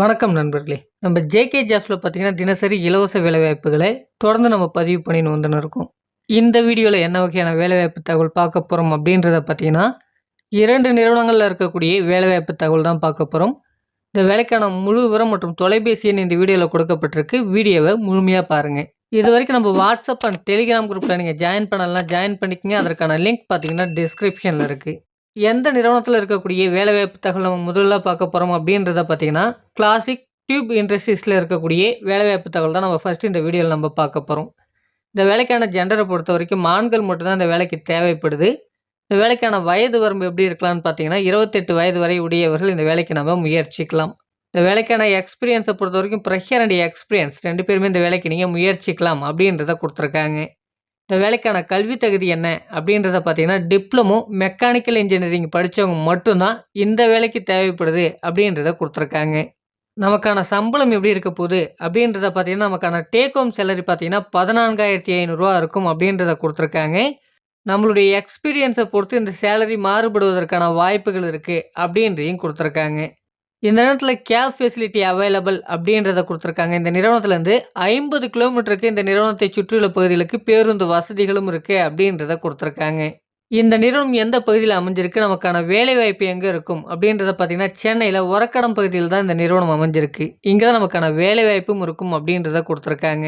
வணக்கம் நண்பர்களே. நம்ம ஜேகே ஜாப்ஸில் பார்த்தீங்கன்னா தினசரி இலவச வேலைவாய்ப்புகளை தொடர்ந்து நம்ம பதிவு பண்ணின்னு வந்துன்னு இருக்கோம். இந்த வீடியோவில் என்ன வகையான வேலைவாய்ப்பு தகவல் பார்க்க போகிறோம் அப்படின்றத பார்த்தீங்கன்னா இரண்டு நிறுவனங்களில் இருக்கக்கூடிய வேலைவாய்ப்பு தகவல் தான் பார்க்க போகிறோம் இந்த வேலைக்கான முழு விவரம் மற்றும் தொலைபேசி எண் இந்த வீடியோவில் கொடுக்கப்பட்டிருக்கு. வீடியோவை முழுமையாக பாருங்கள் இது வரைக்கும் நம்ம வாட்ஸ்அப் அண்ட் டெலிகிராம் குரூப்பில் நீங்கள் ஜாயின் பண்ணலாம் ஜாயின் பண்ணிக்கங்க. அதற்கான லிங்க் பார்த்தீங்கன்னா டிஸ்கிரிப்ஷனில் இருக்குது எந்த நிறுவனத்தில் இருக்கக்கூடிய வேலைவாய்ப்பு தகவல் நம்ம முதல்ல பார்க்க போகிறோம் அப்படின்றத பார்த்தீங்கன்னா கிளாசிக் டியூப் இண்டஸ்ட்ரீஸில் இருக்கக்கூடிய வேலைவாய்ப்பு தகவல் தான் நம்ம ஃபஸ்ட்டு இந்த வீடியோவில் நம்ம பார்க்க போகிறோம் இந்த வேலைக்கான ஜெண்டரை பொறுத்த வரைக்கும் ஆண்கள் மட்டும்தான் இந்த வேலைக்கு தேவைப்படுது. இந்த வேலைக்கான வயது வரம்பு எப்படி இருக்கலாம்னு பார்த்தீங்கன்னா இருபத்தெட்டு வயது வரை உடையவர்கள் இந்த வேலைக்கு நம்ம முயற்சிக்கலாம். இந்த வேலைக்கான எக்ஸ்பீரியன்ஸை பொறுத்த வரைக்கும் ப்ரெஷர் அண்ட் எக்ஸ்பீரியன்ஸ் ரெண்டு பேருமே இந்த வேலைக்கு நீங்கள் முயற்சிக்கலாம் அப்படின்றத கொடுத்துருக்காங்க. இந்த வேலைக்கான கல்வி தகுதி என்ன? அப்படின்றத பார்த்தீங்கன்னா டிப்ளமோ மெக்கானிக்கல் இன்ஜினியரிங் படித்தவங்க மட்டும்தான் இந்த வேலைக்கு தேவைப்படுது அப்படின்றத கொடுத்துருக்காங்க. நமக்கான சம்பளம் எப்படி இருக்க போகுது அப்படின்றத பார்த்தீங்கன்னா நமக்கான டேக் ஹோம் சேலரி பார்த்தீங்கன்னா பதினான்காயிரத்தி ஐநூறுரூவா இருக்கும் அப்படின்றத கொடுத்துருக்காங்க. நம்மளுடைய எக்ஸ்பீரியன்ஸை பொறுத்து இந்த சேலரி மாறுபடுவதற்கான வாய்ப்புகள் இருக்குது அப்படின்றதையும் கொடுத்துருக்காங்க. இந்த நேரத்தில் கேப் ஃபெசிலிட்டி அவைலபிள் அப்படின்றத கொடுத்துருக்காங்க. இந்த நிறுவனத்துலேருந்து ஐம்பது கிலோமீட்டருக்கு இந்த நிறுவனத்தை சுற்றியுள்ள பகுதிகளுக்கு பேருந்து வசதிகளும் இருக்குது அப்படின்றத கொடுத்துருக்காங்க. இந்த நிறுவனம் எந்த பகுதியில் அமைஞ்சிருக்கு நமக்கான வேலைவாய்ப்பு எங்கே இருக்கும் அப்படின்றத பார்த்தீங்கன்னா சென்னையில் உரக்கடம் பகுதியில் தான் இந்த நிறுவனம் அமைஞ்சிருக்கு. இங்கே தான் நமக்கான வேலைவாய்ப்பும் இருக்கும் அப்படின்றத கொடுத்துருக்காங்க.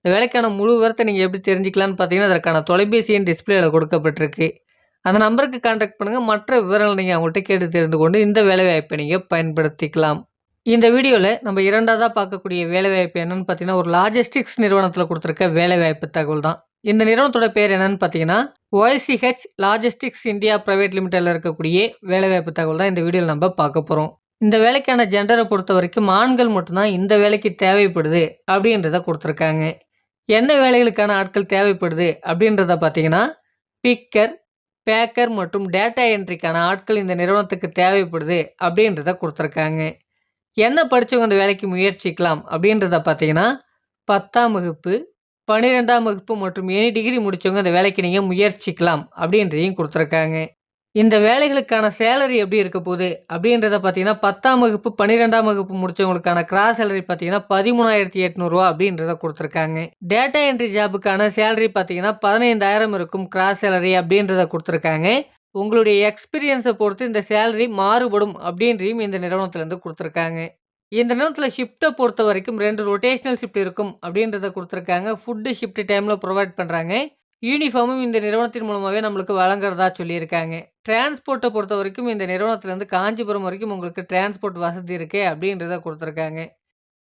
இந்த வேலைக்கான முழு விவரத்தை நீங்கள் எப்படி தெரிஞ்சுக்கலான்னு பார்த்தீங்கன்னா அதற்கான தொலைபேசி எண் டிஸ்பிளேயில் கொடுக்கப்பட்டிருக்கு. அந்த நம்பருக்கு கான்டாக்ட் பண்ணுங்கள் மற்ற விவரங்கள் நீங்கள் அவங்கள்ட்ட கேட்டு தெரிந்து கொண்டு இந்த வேலைவாய்ப்பை நீங்கள் பயன்படுத்திக்கலாம். இந்த வீடியோவில் நம்ம இரண்டாவதாக பார்க்கக்கூடிய வேலைவாய்ப்பு என்னென்னு பார்த்தீங்கன்னா ஒரு லாஜிஸ்டிக்ஸ் நிறுவனத்தில் கொடுத்துருக்க வேலைவாய்ப்பு தகவல் தான். இந்த நிறுவனத்தோட பேர் என்னன்னு பார்த்தீங்கன்னா Y C H logistics India private லிமிடெடில் இருக்கக்கூடிய வேலைவாய்ப்பு தகவல் தான் இந்த வீடியோவில் நம்ம பார்க்க போகிறோம் இந்த வேலைக்கான ஜெண்டரை பொறுத்த வரைக்கும் ஆண்கள் மட்டும்தான் இந்த வேலைக்கு தேவைப்படுது அப்படின்றத கொடுத்துருக்காங்க. என்ன வேலைகளுக்கான ஆட்கள் தேவைப்படுது அப்படின்றத பார்த்தீங்கன்னா பிக்கர் பேக்கர் மற்றும் டேட்டா என்ட்ரிக்கான ஆட்கள் இந்த நிறுவனத்துக்கு தேவைப்படுது அப்படின்றத கொடுத்துருக்காங்க. என்ன படித்தவங்க அந்த வேலைக்கு முயற்சிக்கலாம் அப்படின்றத பார்த்தீங்கன்னா பத்தாம் வகுப்பு பன்னிரெண்டாம் வகுப்பு மற்றும் எனி டிகிரி முடித்தவங்க அந்த வேலைக்கு நீங்கள் முயற்சிக்கலாம் அப்படின்றதையும் கொடுத்துருக்காங்க. இந்த வேலைகளுக்கான சேலரி எப்படி இருக்க போகுது அப்படின்றத பார்த்தீங்கன்னா பத்தாம் வகுப்பு பன்னிரெண்டாம் வகுப்பு முடிச்சவங்களுக்கான கிராஸ் சேலரி பார்த்தீங்கன்னா பதிமூணாயிரத்தி எட்நூறுவா அப்படின்றத கொடுத்துருக்காங்க. டேட்டா என்ட்ரி ஜாபுக்கான சேலரி பார்த்தீங்கன்னா பதினைந்தாயிரம் இருக்கும் கிராஸ் சேலரி அப்படின்றத கொடுத்துருக்காங்க. உங்களுடைய எக்ஸ்பீரியன்ஸை பொறுத்து இந்த சேலரி மாறுபடும் அப்படின்றையும் இந்த நிறுவனத்துலேருந்து கொடுத்துருக்காங்க. இந்த நேரத்தில் ஷிஃப்ட்டை பொறுத்த வரைக்கும் ரெண்டு ரொட்டேஷனல் ஷிஃப்ட் இருக்கும் அப்படின்றத கொடுத்துருக்காங்க. ஃபுட்டு ஷிஃப்ட் டைமில் ப்ரொவைட் பண்ணுறாங்க யூனிஃபார்மும் இந்த நிறுவனத்தின் மூலமாகவே நம்மளுக்கு வழங்குறதா சொல்லியிருக்காங்க. டிரான்ஸ்போர்ட்டை பொறுத்த வரைக்கும் இந்த நிறுவனத்துலேருந்து காஞ்சிபுரம் வரைக்கும் உங்களுக்கு டிரான்ஸ்போர்ட் வசதி இருக்குது அப்படின்றத கொடுத்துருக்காங்க.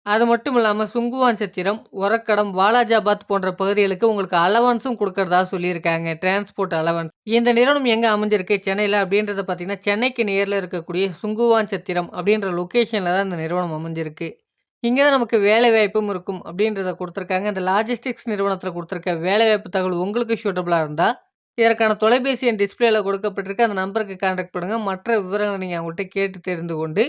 அது மட்டும் இல்லாமல் சுங்குவான் சத்திரம் உரக்கடம் வாலாஜாபாத் போன்ற பகுதிகளுக்கு உங்களுக்கு அலவன்ஸும் கொடுக்கறதா சொல்லியிருக்காங்க. டிரான்ஸ்போர்ட் அலவன்ஸ் இந்த நிறுவனம் எங்கே அமைஞ்சிருக்கு? சென்னையில் அப்படின்றத பார்த்தீங்கன்னா சென்னைக்கு நேரில் இருக்கக்கூடிய சுங்குவான் சத்திரம் அப்படின்ற லொக்கேஷனில் தான் இந்த நிறுவனம் அமைஞ்சிருக்கு. இங்கே தான் நமக்கு வேலைவாய்ப்பும் இருக்கும் அப்படின்றத கொடுத்துருக்காங்க. இந்த லாஜிஸ்டிக்ஸ் நிறுவனத்தில் கொடுத்துருக்க வேலைவாய்ப்பு தகவல் உங்களுக்கு சூட்டபுளாக இருந்தால் இதற்கான தொலைபேசி என் டிஸ்பிளேல கொடுக்கப்பட்டிருக்க. அந்த நம்பருக்கு கான்டாக்ட் பண்ணுங்கள் மற்ற விவரங்களை நீங்கள் அவங்கள்ட்ட கேட்டு தெரிந்து கொண்டு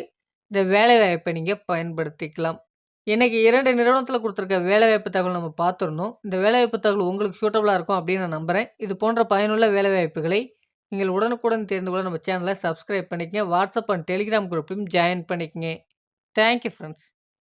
இந்த வேலைவாய்ப்பை நீங்கள் பயன்படுத்திக்கலாம். இன்றைக்கி இரண்டு நிறுவனத்தில் கொடுத்துருக்க வேலைவாய்ப்பு தகவல் நம்ம பார்த்துருந்தோம் இந்த வேலைவாய்ப்பு தகவல் உங்களுக்கு சூட்டபுளாக இருக்கும் அப்படின்னு நான் நம்புகிறேன் இது போன்ற பயனுள்ள வேலைவாய்ப்புகளை நீங்கள் உடனுக்குடன் தெரிந்து கொள்ள நம்ம சேனலை சப்ஸ்கிரைப் பண்ணிக்கங்க. வாட்ஸ்அப் அண்ட் டெலிகிராம் குரூப்பையும் ஜாயின் பண்ணிக்கங்க. Thank you friends